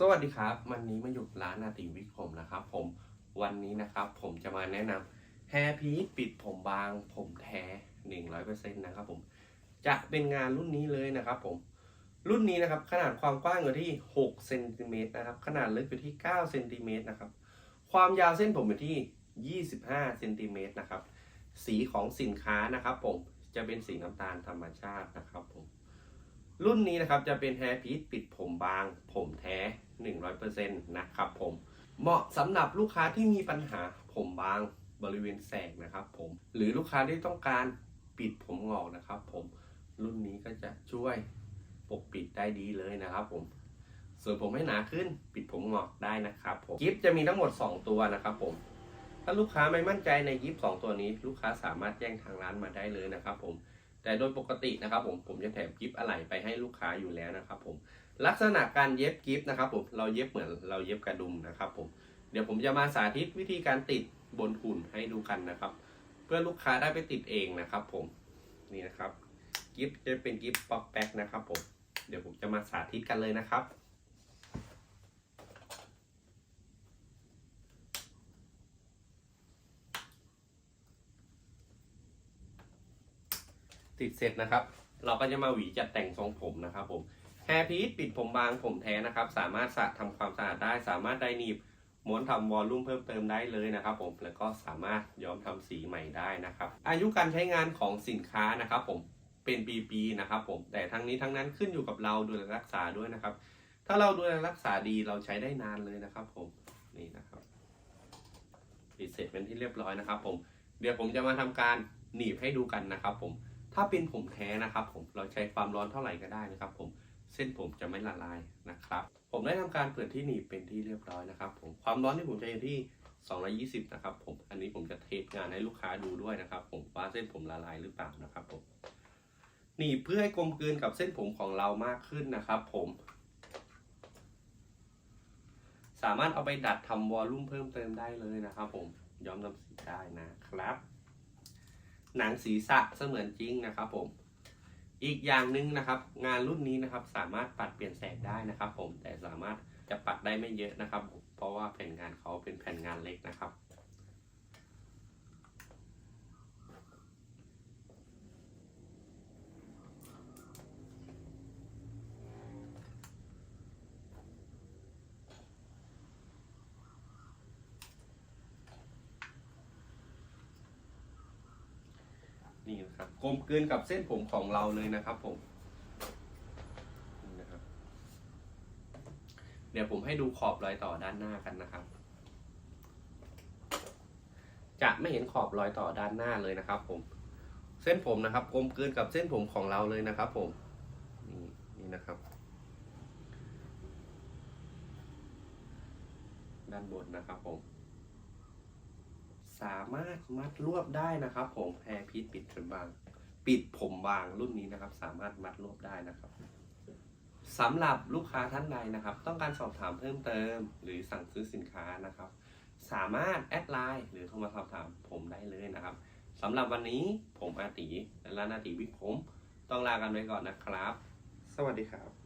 สวัสดีครับ วันนี้มาอยู่ร้านนาติวิกผมนะครับ ผมวันนี้นะครับ ผมจะมาแนะนำแฮร์พีปิดผมบาง ผมแท้ 100%นะครับผมจะเป็นงานรุ่นนี้เลยนะครับผมรุ่นนี้นะครับขนาดความกว้างอยู่ที่6เซนติเมตรนะครับขนาดลึกอยู่ที่9เซนติเมตรนะครับความยาวเส้นผมอยู่ที่ 25เซนติเมตรนะครับสีของสินค้านะครับ ผมจะเป็นสีน้ำตาลธรรมชาตินะครับผมรุ่นนี้นะครับจะเป็นแฮร์พีทปิดผมบาง ผมแท้ 100%นะครับผม เหมาะสำหรับลูกค้าที่มีปัญหาผมบางบริเวณแสกนะครับผม หรือลูกค้าที่ต้องการปิดผมงอกนะครับผม รุ่นนี้ก็จะช่วยปกปิดได้ดีเลยนะครับผมส่วนผมให้หนาขึ้นปิดผมงอกได้นะครับผมกิฟจะมีทั้งหมด 2 ตัวนะครับผม ถ้าลูกค้าไม่มั่นใจในยิปสองตัวนี้ ลูกค้าสามารถแจ้งทางร้านมาได้เลยนะครับผมแต่โดยปกตินะครับผมผมจะแถมกิฟต์อะไหล่ไปให้ลูกค้าอยู่แล้วนะครับผม ลักษณะการเย็บกิฟต์นะครับผมเราเย็บเหมือนเราเย็บกระดุมนะครับผมเดี๋ยวผมจะมาสาธิตวิธีการติดบนหุ่นให้ดูกันนะครับ เพื่อลูกค้าได้ไปติดเองนะครับ ผมนี่นะครับกิฟต์จะเป็นกิฟต์ป๊อกแป๊กนะครับผมเดี๋ยวผมจะมาสาธิตกันเลยนะครับติดเสร็จนะครับ เราก็จะมาหวีจัดแต่งทรงผมนะครับผม แฮร์พีทปิดผมบางผมแท้นะครับ สามารถสระทำความสะอาดได้ สามารถได้หนีบม้วนทำวอลลุ่มเพิ่มเติมได้เลยนะครับ ผมแล้วก็สามารถย้อมทำสีใหม่ได้นะครับ อายุการใช้งานของสินค้านะครับ ผมเป็นปีๆนะครับ ผมแต่ทั้งนี้ทั้งนั้นขึ้นอยู่กับเราดูแลรักษาด้วยนะครับ ถ้าเราดูแลรักษาดีเราใช้ได้นานเลยนะครับ ผมนี่นะครับติดเสร็จเป็นที่เรียบร้อยนะครับ ผมเดี๋ยวผมจะมาทำการหนีบให้ดูกันนะครับ ผมถ้าเป็นผมแท้นะครับ ผมเราใช้ความร้อนเท่าไหร่ก็ได้นะครับ ผม เส้นผมจะไม่ละลายนะครับ ผมได้ทำการเปิดที่หนีบเป็นที่เรียบร้อยนะครับ ผมความร้อนที่ผมใช้อยู่ที่ 220 นะครับ ผมอันนี้ผมจะเทสงานให้ลูกค้าดูด้วยนะครับ ผมว่าเส้นผมละลายหรือเปล่านะครับ ผมหนีบเพื่อให้กลมกลืนกับเส้นผมของเรามากขึ้นนะครับ ผมสามารถเอาไปดัดทำวอลลุ่มเพิ่มเติมได้เลยนะครับผมย้อมทำสีได้นะครับ หนังศีรษะเสมือนจริงนะครับผม อีกอย่างหนึ่งนะครับ งานรุ่นนี้นะครับสามารถปัดเปลี่ยนแสงได้นะครับ ผมแต่สามารถจะปัดได้ไม่เยอะนะครับ เพราะว่าแผ่นงานเขาเป็นแผ่นงานเล็กนะครับ นี่นะครับกล มกลืนกับเส้นผมของเราเลยนะครับผมนี่นะครับ เดี๋ยวผมให้ดูขอบรอยต่อด้านหน้ากันนะครับ จะไม่เห็นขอบรอยต่อด้านหน้าเลยนะครับผม เส้นผมนะครับกลมกลืนกับเส้นผมของเราเลยนะครับผม นี่นี่นะครับ ด้านบนนะครับผมสามารถมัดรวบได้นะครับผมแฮร์พีทปิดผมบาง ปิดผมบางรุ่นนี้นะครับ สามารถมัดรวบได้นะครับสำหรับลูกค้าท่านใดนะครับ ต้องการสอบถามเพิ่มเติม หรือสั่งซื้อสินค้านะครับ สามารถแอดไลน์หรือโทรมาสอบถามผมได้เลยนะครับสำหรับวันนี้ผมอาติและร้านอาติวิกผม ต้องลากันไปก่อนนะครับ สวัสดีครับ